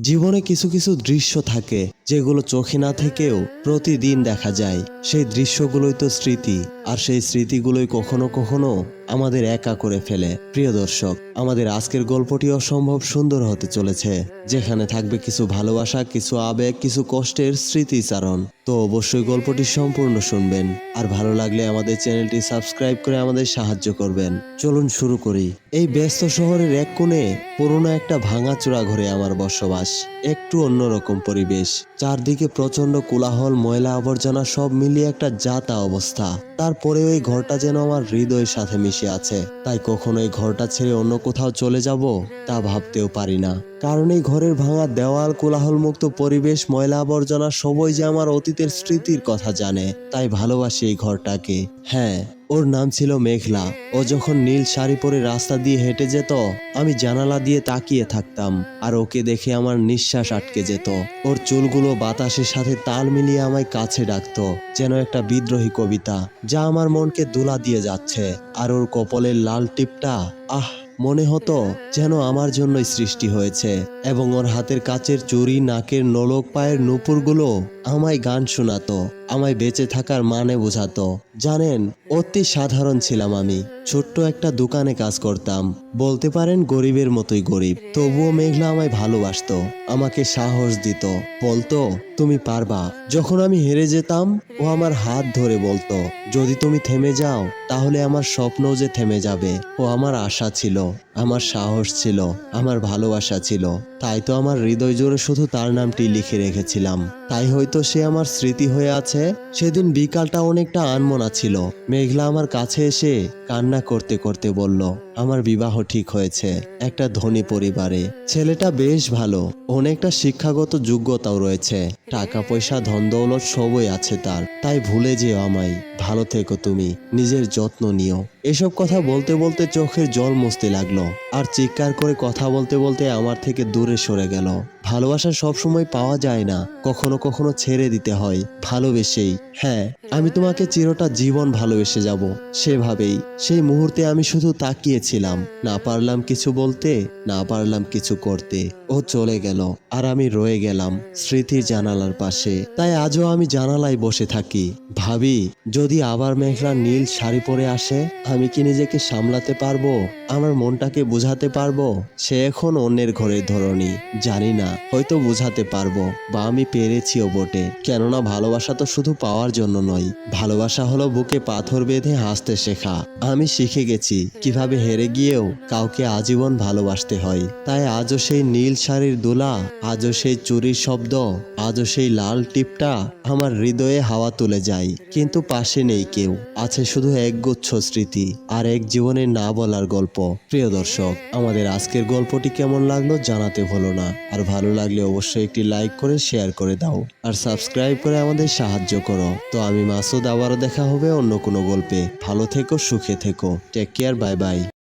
জীবনে কিছু কিছু দৃশ্য থাকে, যেগুলো চোখে না থেকেও প্রতিদিন দেখা যায়। সেই দৃশ্যগুলোই তো স্মৃতি। আর সেই স্মৃতিগুলোই কখনো কখনো আমাদের একা করে ফেলে। প্রিয় দর্শক, আমাদের আজকের গল্পটি অসম্ভব সুন্দর হতে চলেছে, যেখানে থাকবে কিছু ভালোবাসা, কিছু আবেগ, কিছু কষ্টের স্মৃতিচারণ। তো অবশ্যই গল্পটি সম্পূর্ণ শুনবেন, আর ভালো লাগলে আমাদের চ্যানেলটি সাবস্ক্রাইব করে আমাদের সাহায্য করবেন। চলুন শুরু করি। এই ব্যস্ত শহরের এক কোণে পুরোনো একটা ভাঙাচোরা ঘরে আমার বসবাস, একটু অন্যরকম পরিবেশ। চারদিকে প্রচণ্ড কোলাহল, ময়লা আবর্জনা সব মিলিয়ে একটা যাতা অবস্থা। তারপরে ওই ঘরটা যেন আমার হৃদয়ের সাথে মিশে আছে। তাই কখনো এই ঘরটা ছেড়ে অন্য কোথাও চলে যাব, তা ভাবতেও পারি না। কারণ এই ঘরের ভাঙা দেওয়াল কোলাহল মুক্ত পরিবেশ, ময়লা আবর্জনা সবই যে আমার অতীতের স্মৃতির কথা জানে। তাই ভালোবাসি এই ঘরটাকে। হ্যাঁ ওর নাম ছিল মেঘলা। ও যখন নীল শাড়ি পরে রাস্তা দিয়ে হেঁটে যেত, আমি জানালা দিয়ে তাকিয়ে থাকতাম আর ওকে দেখে আমার নিঃশ্বাস আটকে যেত। ওর চুলগুলো বাতাসের সাথে তাল মিলিয়ে আমায় কাছে ডাকত, যেন একটা বিদ্রোহী কবিতা, যা আমার মনকে দোলা দিয়ে যাচ্ছে। আর ওর কপলের লাল টিপটা আহ, মনে হতো যেন আমার জন্যই সৃষ্টি হয়েছে এবং ওর হাতের কাচের চুরি, নাকের নলক, পায়ের নুপুরগুলো আমায় গান শোনাতো, আমায় বেঁচে থাকার মানে বোঝাতো। জানেন, অতি সাধারণ ছিলাম আমি। ছোট্ট একটা দোকানে কাজ করতাম। বলতে পারেন গরিবের মতোই গরিব। তবুও মেঘলা আমায় ভালোবাসত, আমাকে সাহস দিত। বলতো, তুমি পারবা। যখন আমি হেরে যেতাম, ও আমার হাত ধরে বলতো, যদি তুমি থেমে যাও, তাহলে আমার স্বপ্নও যে থেমে যাবে, ও আমার আশা ছিল, আমার সাহস ছিল, আমার ভালোবাসা ছিল। তাই তো আমার হৃদয় জোরে শুধু তার নামটি লিখে রেখেছিলাম। তাই হয়তো সে আমার স্মৃতি হয়ে আছে। সেদিন বিকালটা অনেকটা আনমনা ছিল। মেঘলা আমার কাছে এসে কান্না করতে করতে বলল আমার বিবাহ ঠিক হয়েছে, একটা ধনী পরিবারে। ছেলেটা বেশ ভালো, অনেকটা শিক্ষাগত যোগ্যতাও রয়েছে। টাকা পয়সা ধন দৌলত সবই আছে তার, তাই ভুলে যেও আমায়। ভালো থেকো তুমি, নিজের যত্ন নিও। এসব কথা বলতে বলতে চোখের জল মুছতে লাগল, আর চিৎকার করে কথা বলতে বলতে আমার থেকে দূরে সরে গেল। ভালোবাসা সবসময় পাওয়া যায় না, কখনো কখনো ছেড়ে দিতে হয়, ভালোবেসেই। হ্যাঁ আমি তোমাকে চিরটা জীবন ভালোবেসে যাব, সেভাবেই। সেই মুহূর্তে আমি শুধু তাকিয়েছিলাম না পারলাম কিছু বলতে, না পারলাম কিছু করতে। ও চলে গেল, আর আমি রয়ে গেলাম স্মৃতির জানালার পাশে। তাই আজও আমি জানালায় বসে থাকি। ভাবি, যদি আবার মেঘলা নীল শাড়ি পরে আসে, আমি কি নিজেকে সামলাতে পারব? আমার মনটাকে বোঝাতে পারব? সে এখন অন্যের ঘরের ধরনী জানি না, হয়তো বোঝাতে পারব। বা আমি পেরেছিও বটে। কেননা ভালোবাসা তো শুধু পাওয়ার জন্য নয়। ভালোবাসা হলো বুকে পাথর বেঁধে হাসতে শেখা। আমি শিখে গেছি, কীভাবে হেরে গিয়েও কাউকে আজীবন ভালোবাসতে হয়। তাই আজও সেই নীল শাড়ির দোলা, আজও সেই চুরির শব্দ, আজও সেই লাল টিপটা আমার হৃদয়ে হাওয়া তুলে যায়। কিন্তু পাশে নেই কেউ, আছে শুধু একগুচ্ছ স্মৃতি আর এক জীবনের না বলার গল্প। প্রিয় দর্শক, আমাদের আজকের গল্পটি কেমন লাগল জানাতে ভুলো না। আর ভালো লাগলে অবশ্যই একটি লাইক করে শেয়ার করে দাও। আর সাবস্ক্রাইব করে আমাদের সাহায্য করো। তো আমি মাসুদ, আবারও দেখা হবে অন্য কোনো গল্পে। ভালো থেকো, সুখে থেকো। Take care, bye bye.